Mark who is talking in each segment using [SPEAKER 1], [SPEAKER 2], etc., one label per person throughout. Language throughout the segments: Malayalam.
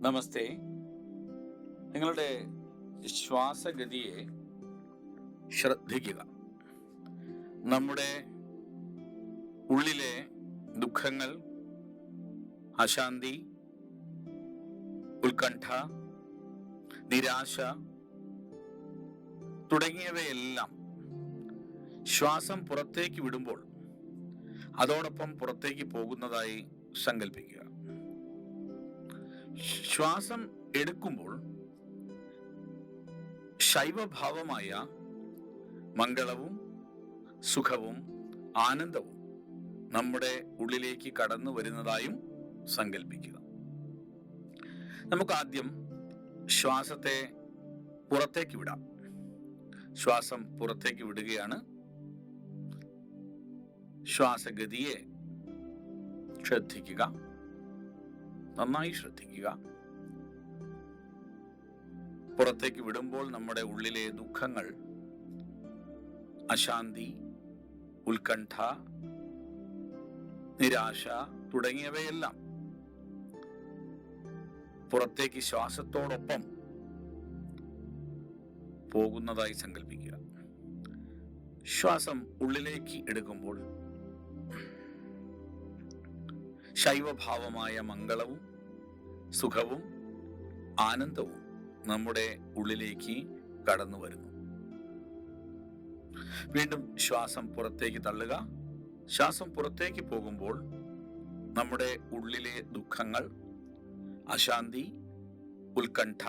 [SPEAKER 1] നമസ്തേ. നിങ്ങളുടെ ശ്വാസഗതിയെ ശ്രദ്ധിക്കുക. നമ്മുടെ ഉള്ളിലെ ദുഃഖങ്ങൾ അശാന്തി ഉത്കണ്ഠ നിരാശ തുടങ്ങിയവയെല്ലാം ശ്വാസം പുറത്തേക്ക് വിടുമ്പോൾ അതോടൊപ്പം പുറത്തേക്ക് പോകുന്നതായി സങ്കല്പിക്കുക ശ്വാസം എടുക്കുമ്പോൾ ശൈവഭാവമായ മംഗളവും സുഖവും ആനന്ദവും നമ്മുടെ ഉള്ളിലേക്ക് കടന്നു വരുന്നതായും സങ്കല്പിക്കുക നമുക്ക് ആദ്യം ശ്വാസത്തെ പുറത്തേക്ക് വിടാം. ശ്വാസം പുറത്തേക്ക് വിടുകയാണ്. ശ്വാസഗതിയെ ശ്രദ്ധിക്കുക. നന്നായി ശ്രദ്ധിക്കുക. പുറത്തേക്ക് വിടുമ്പോൾ നമ്മുടെ ഉള്ളിലെ ദുഃഖങ്ങൾ അശാന്തി ഉത്കണ്ഠ നിരാശ തുടങ്ങിയവയെല്ലാം പുറത്തേക്ക് ശ്വാസത്തോടൊപ്പം പോകുന്നതായി സങ്കല്പിക്കുക ശ്വാസം ഉള്ളിലേക്ക് എടുക്കുമ്പോൾ ശൈവഭാവമായ മംഗളവും സുഖവും ആനന്ദവും നമ്മുടെ ഉള്ളിലേക്ക് കടന്നു വരുന്നു. വീണ്ടും ശ്വാസം പുറത്തേക്ക് തള്ളുക. ശ്വാസം പുറത്തേക്ക് പോകുമ്പോൾ നമ്മുടെ ഉള്ളിലെ ദുഃഖങ്ങൾ അശാന്തി ഉത്കണ്ഠ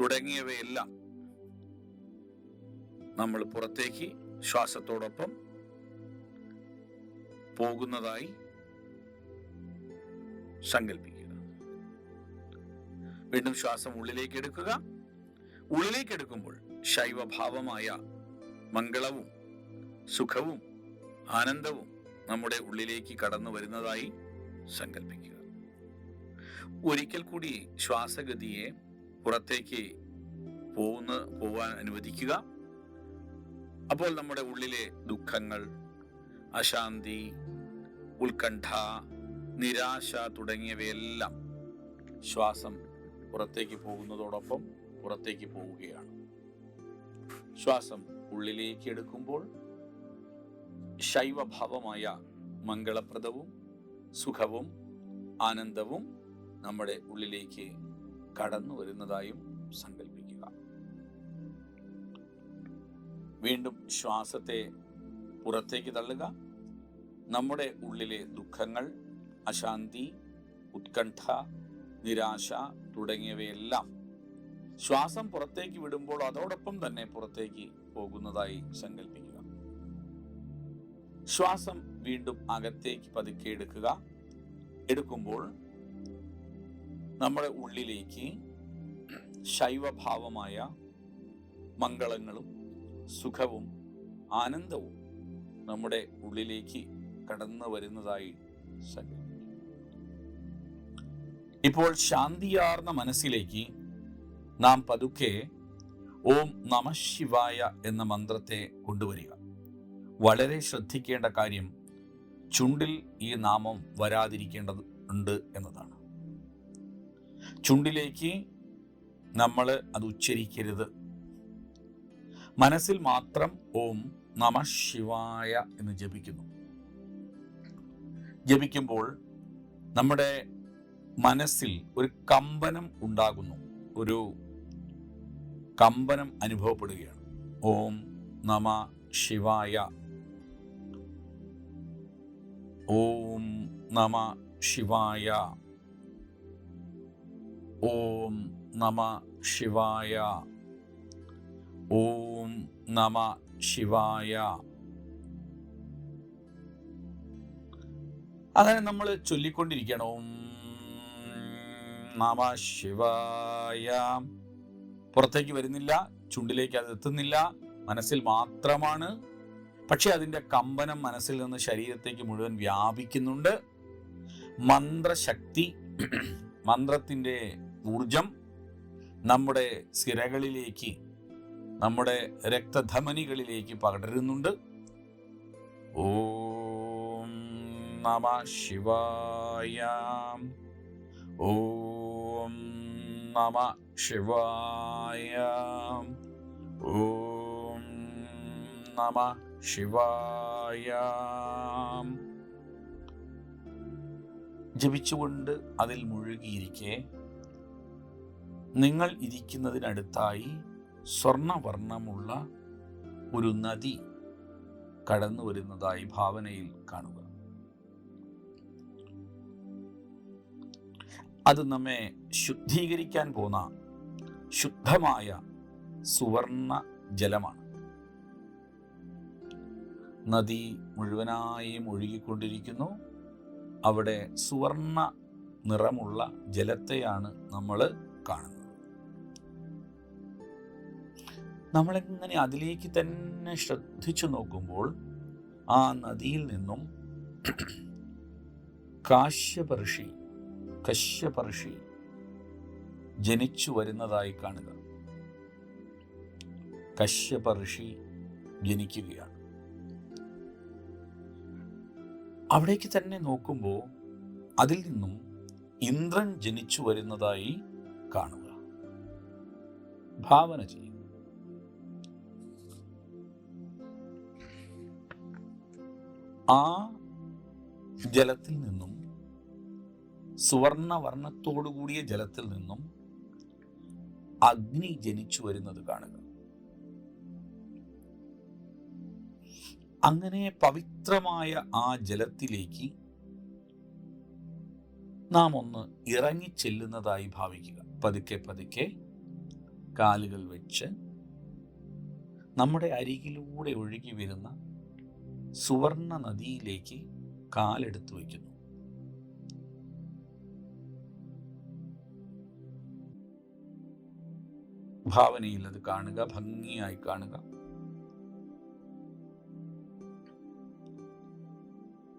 [SPEAKER 1] തുടങ്ങിയവയെല്ലാം നമ്മൾ പുറത്തേക്ക് ശ്വാസത്തോടൊപ്പം പോകുന്നതായി സങ്കല്പിക്കുക വീണ്ടും ശ്വാസം ഉള്ളിലേക്ക് എടുക്കുക. ഉള്ളിലേക്ക് എടുക്കുമ്പോൾ ശൈവഭാവമായ മംഗളവും സുഖവും ആനന്ദവും നമ്മുടെ ഉള്ളിലേക്ക് കടന്നു വരുന്നതായി സങ്കല്പിക്കുക ഒരിക്കൽ കൂടി ശ്വാസഗതിയെ പുറത്തേക്ക് പോകുന്ന പോവാൻ അനുവദിക്കുക. അപ്പോൾ നമ്മുടെ ഉള്ളിലെ ദുഃഖങ്ങൾ അശാന്തി ഉത്കണ്ഠ നിരാശ തുടങ്ങിയവയെല്ലാം ശ്വാസം പുറത്തേക്ക് പോകുന്നതോടൊപ്പം പുറത്തേക്ക് പോവുകയാണ്. ശ്വാസം ഉള്ളിലേക്ക് എടുക്കുമ്പോൾ ശൈവഭാവമായ മംഗളപ്രദവും സുഖവും ആനന്ദവും നമ്മുടെ ഉള്ളിലേക്ക് കടന്നു വരുന്നതായും സങ്കല്പിക്കുക വീണ്ടും ശ്വാസത്തെ പുറത്തേക്ക് തള്ളുക. നമ്മുടെ ഉള്ളിലെ ദുഃഖങ്ങൾ അശാന്തി ഉത്കണ്ഠ നിരാശ തുടങ്ങിയവയെല്ലാം ശ്വാസം പുറത്തേക്ക് വിടുമ്പോൾ അതോടൊപ്പം തന്നെ പുറത്തേക്ക് പോകുന്നതായി സങ്കല്പിക്കുക ശ്വാസം വീണ്ടും അകത്തേക്ക് പതുക്കെ എടുക്കുക. എടുക്കുമ്പോൾ നമ്മുടെ ഉള്ളിലേക്ക് ശൈവഭാവമായ മംഗളങ്ങളും സുഖവും ആനന്ദവും നമ്മുടെ ഉള്ളിലേക്ക് കടന്നു വരുന്നതായി സങ്കല്പിക്കും ഇപ്പോൾ ശാന്തിയാർന്ന മനസ്സിലേക്ക് നാം പതുക്കെ ഓം നമ ശിവായ എന്ന മന്ത്രത്തെ കൊണ്ടുവരിക. വളരെ ശ്രദ്ധിക്കേണ്ട കാര്യം ചുണ്ടിൽ ഈ നാമം വരാതിരിക്കേണ്ടത് ഉണ്ട് എന്നതാണ്. ചുണ്ടിലേക്ക് നമ്മൾ അത് ഉച്ചരിക്കരുത്. മനസ്സിൽ മാത്രം ഓം നമ ശിവായ എന്ന് ജപിക്കുന്നു. ജപിക്കുമ്പോൾ നമ്മുടെ മനസ്സിൽ ഒരു കമ്പനം ഉണ്ടാകുന്നു. ഒരു കമ്പനം അനുഭവപ്പെടുകയാണ്. ഓം നമ ശിവായ. ഓം നമ ശിവായ. ഓം നമ ശിവായ. ഓം നമ ശിവായ. അങ്ങനെ നമ്മൾ ചൊല്ലിക്കൊണ്ടിരിക്കണം ഓം നമ ശിവായ. പുറത്തേക്ക് വരുന്നില്ല ചുണ്ടിലേക്ക് അത് എത്തുന്നില്ല മനസ്സിൽ മാത്രമാണ്. പക്ഷെ അതിന്റെ കമ്പനം മനസ്സിൽ നിന്ന് ശരീരത്തേക്ക് മുഴുവൻ വ്യാപിക്കുന്നുണ്ട്. മന്ത്രശക്തി മന്ത്രത്തിന്റെ ഊർജം നമ്മുടെ സിരകളിലേക്ക് നമ്മുടെ രക്തധമനികളിലേക്ക് പകരുന്നുണ്ട് ഓം നമ ശിവായ. ഓം നമ ശിവായ ഓം നമ ശിവായ ജപിച്ചുകൊണ്ട് അതിൽ മുഴുകിയിരിക്കെ. നിങ്ങൾ ഇരിക്കുന്നതിനടുത്തായി സ്വർണവർണമുള്ള ഒരു നദി കടന്നു വരുന്നതായി ഭാവനയിൽ കാണുക. അത് നമ്മെ ശുദ്ധീകരിക്കാൻ പോന്ന ശുദ്ധമായ സുവർണ ജലമാണ്. നദി മുഴുവനായും ഒഴുകിക്കൊണ്ടിരിക്കുന്നു അവിടെ സുവർണ നിറമുള്ള ജലത്തെയാണ് നമ്മൾ കാണുന്നത്. നമ്മളിങ്ങനെ അതിലേക്ക് തന്നെ ശ്രദ്ധിച്ചു നോക്കുമ്പോൾ ആ നദിയിൽ നിന്നും കാശ്യപർഷി കശ്യപർഷി ജനിച്ചു വരുന്നതായി കാണുക. കശ്യപർഷി ജനിക്കുകയാണ്. അവിടേക്ക് തന്നെ നോക്കുമ്പോൾ അതിൽ നിന്നും ഇന്ദ്രൻ ജനിച്ചു വരുന്നതായി കാണുക. ഭാവന ചെയ്യും. ആ ജലത്തിൽ നിന്നും സുവർണ വർണത്തോടുകൂടിയ ജലത്തിൽ നിന്നും അഗ്നി ജനിച്ചു വരുന്നത് കാണുക. അങ്ങനെ പവിത്രമായ ആ ജലത്തിലേക്ക് നാം ഒന്ന് ഇറങ്ങി ചെല്ലുന്നതായി ഭാവിക്കുക. പതുക്കെ പതുക്കെ കാലുകൾ വെച്ച് നമ്മുടെ അരികിലൂടെ ഒഴുകി വരുന്ന സുവർണ നദിയിലേക്ക് കാലെടുത്തു വയ്ക്കുന്നു. ഭാവനയിൽ അത് കാണുക ഭംഗിയായി കാണുക.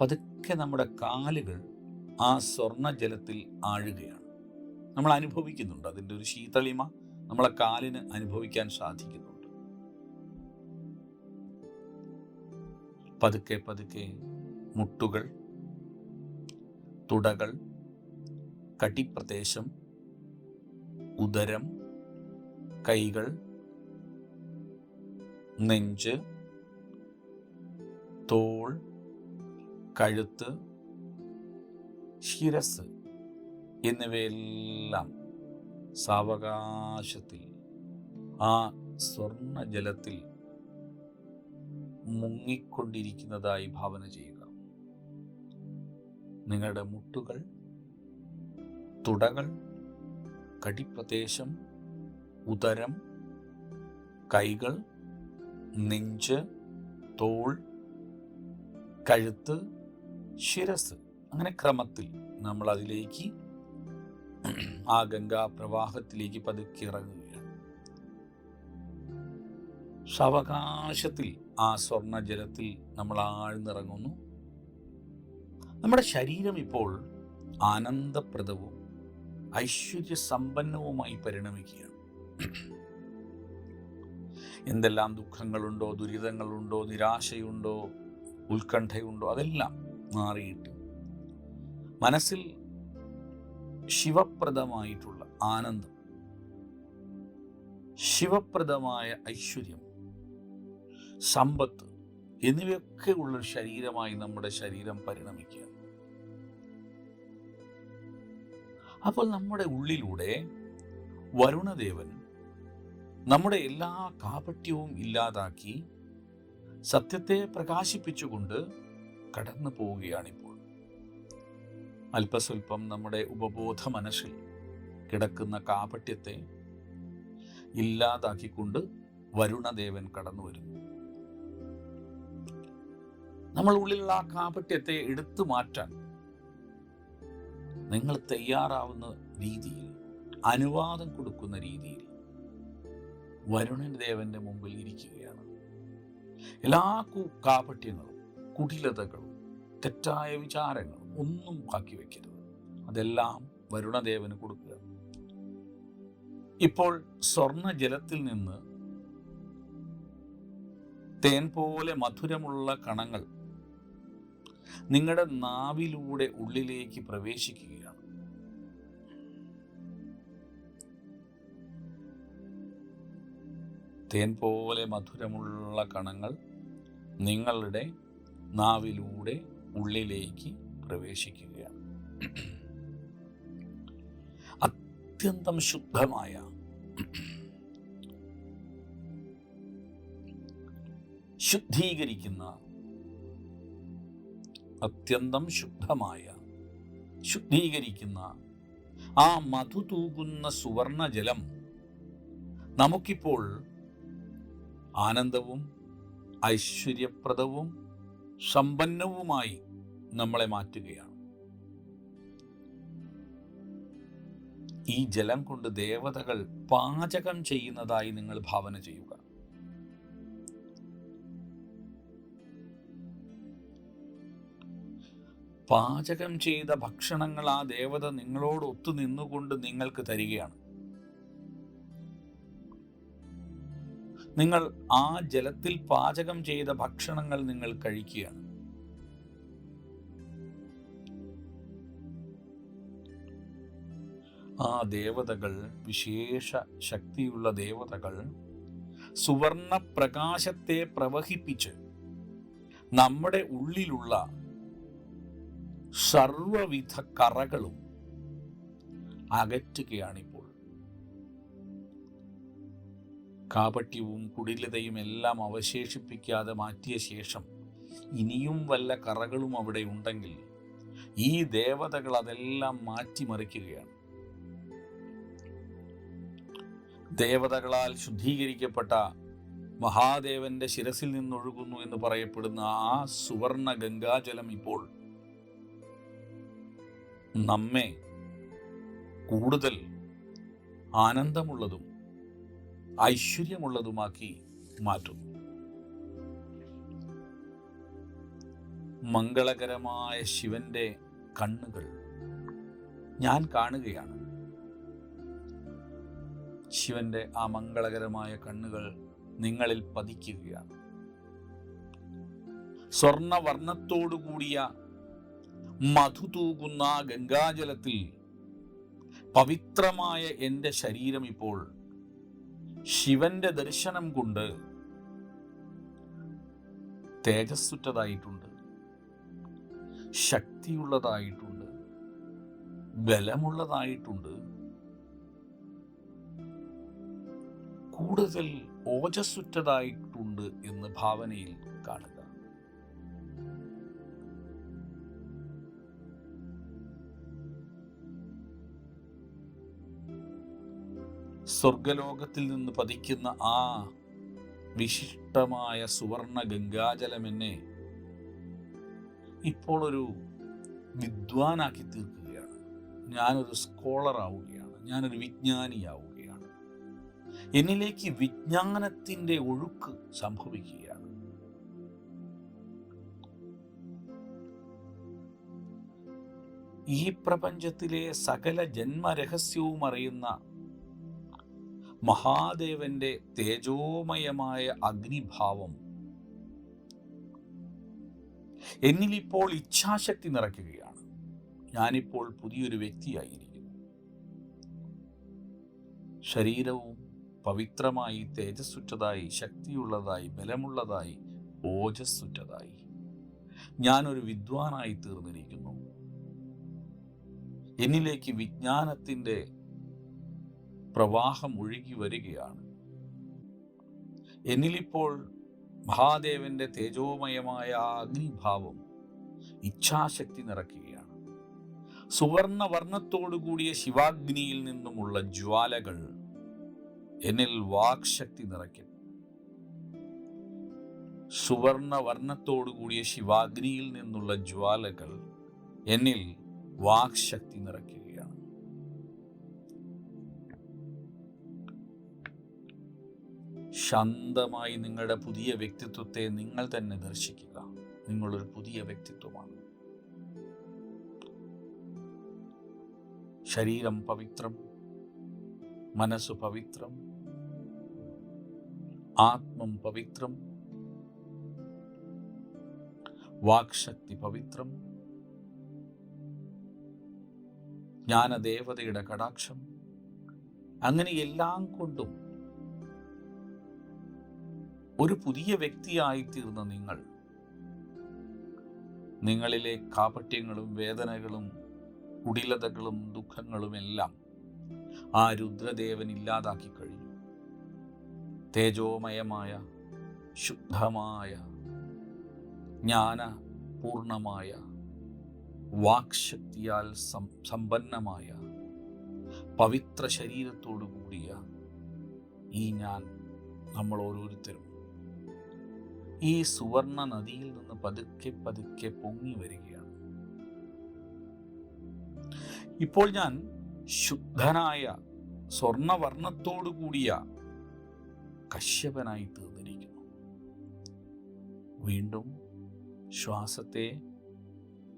[SPEAKER 1] പതുക്കെ നമ്മുടെ കാലുകൾ ആ സ്വർണ ജലത്തിൽ ആഴുകയാണ്. നമ്മൾ അനുഭവിക്കുന്നുണ്ട് അതിന്റെ ഒരു ശീതളിമ നമ്മളെ കാലിന് അനുഭവിക്കാൻ സാധിക്കുന്നുണ്ട്. പതുക്കെ പതുക്കെ മുട്ടുകൾ തുടകൾ കട്ടിപ്രദേശം ഉദരം കൈകൾ നെഞ്ച് തോൾ കഴുത്ത് ശിരസ് എന്നിവയെല്ലാം സാവകാശത്തിൽ ആ സ്വർണ ജലത്തിൽ മുങ്ങിക്കൊണ്ടിരിക്കുന്നതായി ഭാവന ചെയ്യുക. നിങ്ങളുടെ മുട്ടുകൾ തുടകൾ കടിപ്രദേശം ഉദരം കൈകൾ നെഞ്ച് തോൾ കഴുത്ത് ശിരസ്. അങ്ങനെ ക്രമത്തിൽ നമ്മൾ അതിലേക്ക് ആ ഗംഗാ പ്രവാഹത്തിലേക്ക് പതുക്കി ഇറങ്ങുകയാണ്. സാവകാശത്തിൽ ആ സ്വർണ ജലത്തിൽ നമ്മൾ ആഴ്ന്നിറങ്ങുന്നു. നമ്മുടെ ശരീരം ഇപ്പോൾ ആനന്ദപ്രദവും ഐശ്വര്യ സമ്പന്നവുമായി പരിണമിക്കുകയാണ്. എന്തെല്ലാം ദുഃഖങ്ങളുണ്ടോ ദുരിതങ്ങളുണ്ടോ നിരാശയുണ്ടോ ഉത്കണ്ഠയുണ്ടോ അതെല്ലാം മാറിയിട്ട് മനസ്സിൽ ശിവപ്രദമായിട്ടുള്ള ആനന്ദം ശിവപ്രദമായ ഐശ്വര്യം സമ്പത്ത് എന്നിവയൊക്കെ ഉള്ള ശരീരമായി നമ്മുടെ ശരീരം പരിണമിക്കുക. അപ്പോൾ നമ്മുടെ ഉള്ളിലൂടെ വരുണദേവൻ നമ്മുടെ എല്ലാ കാപട്യവും ഇല്ലാതാക്കി സത്യത്തെ പ്രകാശിപ്പിച്ചുകൊണ്ട് കടന്നു പോവുകയാണിപ്പോൾ. അല്പസ്വല്പം നമ്മുടെ ഉപബോധ മനസ്സിൽ കിടക്കുന്ന കാപട്യത്തെ ഇല്ലാതാക്കിക്കൊണ്ട് വരുണദേവൻ കടന്നു വരുന്നു. നമ്മൾ ഉള്ളിലുള്ള ആ കാപട്യത്തെ എടുത്തു മാറ്റാൻ നിങ്ങൾ തയ്യാറാവുന്ന രീതിയിൽ അനുവാദം കൊടുക്കുന്ന രീതിയിൽ വരുണൻ ദേവന്റെ മുമ്പിൽ ഇരിക്കുകയാണ്. എല്ലാ കാപട്യങ്ങളും കുടിലതകളും തെറ്റായ വിചാരങ്ങളും ഒന്നും ബാക്കി വെക്കരുത്. അതെല്ലാം വരുണദേവന് കൊടുക്കുക. ഇപ്പോൾ സ്വർണ ജലത്തിൽ നിന്ന് തേൻ പോലെ മധുരമുള്ള കണങ്ങൾ നിങ്ങളുടെ നാവിലൂടെ ഉള്ളിലേക്ക് പ്രവേശിക്കുകയാണ്. തേൻ പോലെ മധുരമുള്ള കണങ്ങൾ നിങ്ങളുടെ നാവിലൂടെ ഉള്ളിലേക്ക് പ്രവേശിക്കുകയാണ്. അത്യന്തം ശുദ്ധമായ ശുദ്ധീകരിക്കുന്ന അത്യന്തം ശുദ്ധമായ ശുദ്ധീകരിക്കുന്ന ആ മധു തൂകുന്ന സുവർണ ജലം നമുക്കിപ്പോൾ ആനന്ദവും ഐശ്വര്യപ്രദവും സമ്പന്നവുമായി നമ്മളെ മാറ്റുകയാണ്. ഈ ജലം കൊണ്ട് ദേവതകൾ പാചകം ചെയ്യുന്നതായി നിങ്ങൾ ഭാവന ചെയ്യുക. പാചകം ചെയ്ത ഭക്ഷണങ്ങൾ ആ ദേവത നിങ്ങളോട് ഒത്തു നിന്നുകൊണ്ട് നിങ്ങൾക്ക് തരികയാണ്. നിങ്ങൾ ആ ജലത്തിൽ പാചകം ചെയ്ത ഭക്ഷണങ്ങൾ നിങ്ങൾ കഴിക്കുകയാണ്. ആ ദേവതകൾ വിശേഷ ശക്തിയുള്ള ദേവതകൾ സുവർണ പ്രകാശത്തെ പ്രവഹിപ്പിച്ച് നമ്മുടെ ഉള്ളിലുള്ള സർവവിധ കറകളും അകറ്റുകയാണിപ്പോൾ. കാപട്യവും കുടിലതയും എല്ലാം അവശേഷിപ്പിക്കാതെ മാറ്റിയ ശേഷം ഇനിയും വല്ല കറകളും അവിടെ ഉണ്ടെങ്കിൽ ഈ ദേവതകൾ അതെല്ലാം മാറ്റിമറിക്കുകയാണ്. ദേവതകളാൽ ശുദ്ധീകരിക്കപ്പെട്ട മഹാദേവന്റെ ശിരസിൽ നിന്നൊഴുകുന്നു എന്ന് പറയപ്പെടുന്ന ആ സുവർണ ഗംഗാജലം ഇപ്പോൾ നമ്മെ കൂടുതൽ ആനന്ദമുള്ളതും ഐശ്വര്യമുള്ളതുമാക്കി മാറ്റുന്നു. മംഗളകരമായ ശിവന്റെ കണ്ണുകൾ ഞാൻ കാണുകയാണ്. ശിവന്റെ ആ മംഗളകരമായ കണ്ണുകൾ നിങ്ങളിൽ പതിക്കുകയാണ്. സ്വർണവർണത്തോടുകൂടിയ മധു തൂകുന്ന ഗംഗാജലത്തിൽ പവിത്രമായ എന്റെ ശരീരം ഇപ്പോൾ ശിവന്റെ ദർശനം കൊണ്ട് തേജസ്സുറ്റതായിട്ടുണ്ട്. ശക്തിയുള്ളതായിട്ടുണ്ട്. ബലമുള്ളതായിട്ടുണ്ട്. കൂടുതൽ ഓജസ്സുറ്റതായിട്ടുണ്ട് എന്ന് ഭാവനയിൽ കാണുക. സ്വർഗലോകത്തിൽ നിന്ന് പതിക്കുന്ന ആ വിശിഷ്ടമായ സുവർണ ഗംഗാജലം എന്നെ ഇപ്പോൾ ഒരു വിദ്വാനാക്കി തീർക്കുകയാണ്. ഞാനൊരു സ്കോളർ ആവുകയാണ് ഞാനൊരു വിജ്ഞാനിയാവുകയാണ്. എന്നിലേക്ക് വിജ്ഞാനത്തിന്റെ ഒഴുക്ക് സംഭവിക്കുകയാണ്. ഈ പ്രപഞ്ചത്തിലെ സകല ജന്മരഹസ്യവും അറിയുന്ന മഹാദേവന്റെ തേജോമയമായ അഗ്നിഭാവം എന്നിലിപ്പോൾ ഇച്ഛാശക്തി നിറയ്ക്കുകയാണ്. ഞാനിപ്പോൾ പുതിയൊരു വ്യക്തിയായിരിക്കുന്നു ശരീരവും പവിത്രമായി തേജസ്സുറ്റതായി ശക്തിയുള്ളതായി ബലമുള്ളതായി ഓജസ്സുറ്റതായി. ഞാനൊരു വിദ്വാനായി തീർന്നിരിക്കുന്നു. എന്നിലേക്ക് വിജ്ഞാനത്തിന്റെ പ്രവാഹം ഒഴുകി വരികയാണ്. എന്നിലിപ്പോൾ മഹാദേവന്റെ തേജോമയമായ അഗ്നിഭാവം ഇച്ഛാശക്തി നിറയ്ക്കുകയാണ് സുവർണ വർണത്തോടുകൂടിയ ശിവാഗ്നിയിൽ നിന്നുമുള്ള ജ്വാലകൾ എന്നിൽ വാക്ശക്തി നിറയ്ക്കും. സുവർണ വർണത്തോടുകൂടിയ ശിവാഗ്നിയിൽ നിന്നുള്ള ജ്വാലകൾ എന്നിൽ വാക്ശക്തി നിറയ്ക്കുകയാണ് ശാന്തമായി നിങ്ങളുടെ പുതിയ വ്യക്തിത്വത്തെ നിങ്ങൾ തന്നെ ദർശിക്കുക. നിങ്ങളൊരു പുതിയ വ്യക്തിത്വമാണ്. ശരീരം പവിത്രം മനസ്സ് പവിത്രം ആത്മം പവിത്രം വാക്ശക്തി പവിത്രം ജ്ഞാനദേവതയുടെ കടാക്ഷം അങ്ങനെ എല്ലാം കൊണ്ടും ഒരു പുതിയ വ്യക്തിയായി തീർന്ന നിങ്ങൾ. നിങ്ങളിലെ കാപട്യങ്ങളും വേദനകളും കുടിലതകളും ദുഃഖങ്ങളും എല്ലാം ആ രുദ്രദേവൻ ഇല്ലാതാക്കി കഴിഞ്ഞു. തേജോമയമായ ശുദ്ധമായ ജ്ഞാനപൂർണമായ വാക്ശക്തിയാൽ സമ്പന്നമായ പവിത്ര ശരീരത്തോടു കൂടിയ ഈ ഞാൻ നമ്മൾ ഓരോരുത്തരും. ഈ സുവർണ നദിയിൽ നിന്ന് പതുക്കെ പതുക്കെ പൊങ്ങി വരികയാണ്. ഇപ്പോൾ ഞാൻ ശുദ്ധനായ സ്വർണവർണത്തോടു കൂടിയ കശ്യപനായി തീർന്നിരിക്കുന്നു. വീണ്ടും ശ്വാസത്തെ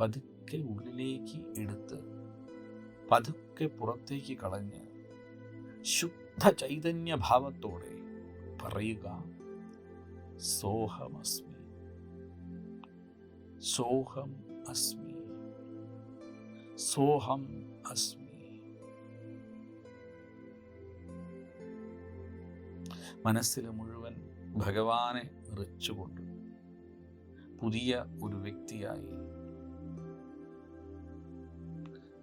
[SPEAKER 1] പതുക്കെ ഉള്ളിലേക്ക് എടുത്ത് പതുക്കെ പുറത്തേക്ക് കളഞ്ഞ് ശുദ്ധ ചൈതന്യ ഭാവത്തോടെ പറയുക സോഹമസ്മി സോഹം അസ്മി. സോഹം അസ്മി. മനസ്സിൽ മുഴുവൻ ഭഗവാനെ നിറച്ചുകൊണ്ട് പുതിയ ഒരു വ്യക്തിയായി.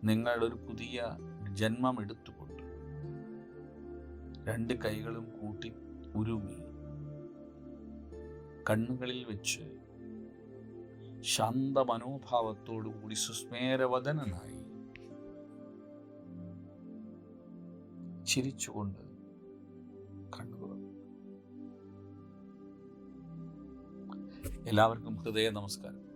[SPEAKER 1] നിങ്ങൾ ഒരു പുതിയ ജന്മം എടുത്തുകൊണ്ട് രണ്ട് കൈകളും കൂട്ടി ഉരുമി. കണ്ണുകളിൽ വെച്ച് ശാന്ത മനോഭാവത്തോടുകൂടി സുസ്മേരവദനായി ചിരിച്ചുകൊണ്ട് കണ്ണുകൾ എല്ലാവർക്കും ഹൃദയ നമസ്കാരം.